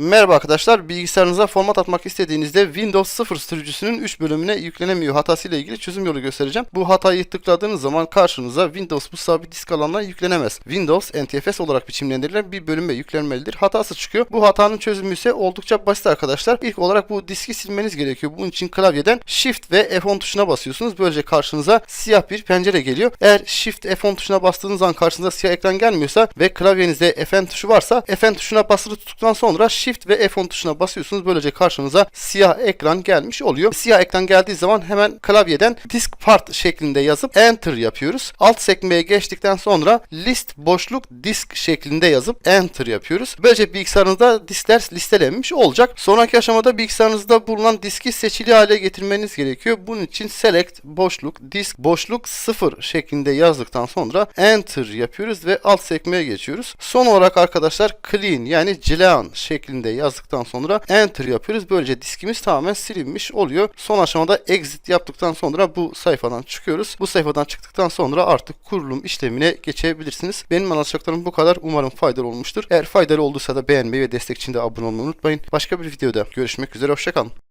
Merhaba arkadaşlar, bilgisayarınıza format atmak istediğinizde Windows 0 sürücüsünün 3 bölümüne yüklenemiyor hatasıyla ilgili çözüm yolu göstereceğim. Bu hatayı tıkladığınız zaman karşınıza Windows bu sabit disk alanına yüklenemez. Windows NTFS olarak biçimlendirilen bir bölüme yüklenmelidir. Hatası çıkıyor. Bu hatanın çözümü ise oldukça basit arkadaşlar. İlk olarak bu diski silmeniz gerekiyor. Bunun için klavyeden Shift ve F10 tuşuna basıyorsunuz. Böylece karşınıza siyah bir pencere geliyor. Eğer Shift F10 tuşuna bastığınız zaman karşınıza siyah ekran gelmiyorsa ve klavyenizde Fn tuşu varsa Fn tuşuna basılı tuttuktan sonra Shift ve F10 tuşuna basıyorsunuz. Böylece karşınıza siyah ekran gelmiş oluyor. Siyah ekran geldiği zaman hemen klavyeden disk part şeklinde yazıp Enter yapıyoruz. Alt sekmeye geçtikten sonra list boşluk disk şeklinde yazıp Enter yapıyoruz. Böylece bilgisayarınızda diskler listelenmiş olacak. Sonraki aşamada bilgisayarınızda bulunan diski seçili hale getirmeniz gerekiyor. Bunun için select boşluk disk boşluk 0 şeklinde yazdıktan sonra Enter yapıyoruz ve alt sekmeye geçiyoruz. Son olarak arkadaşlar clean yani cilayan şeklinde yazdıktan sonra Enter yapıyoruz. Böylece diskimiz tamamen silinmiş oluyor. Son aşamada exit yaptıktan sonra bu sayfadan çıkıyoruz. Bu sayfadan çıktıktan sonra artık kurulum işlemine geçebilirsiniz. Benim anlatacaklarım bu kadar. Umarım faydalı olmuştur. Eğer faydalı olduysa da beğenmeyi ve destek için de abone olmayı unutmayın. Başka bir videoda görüşmek üzere. Hoşçakalın.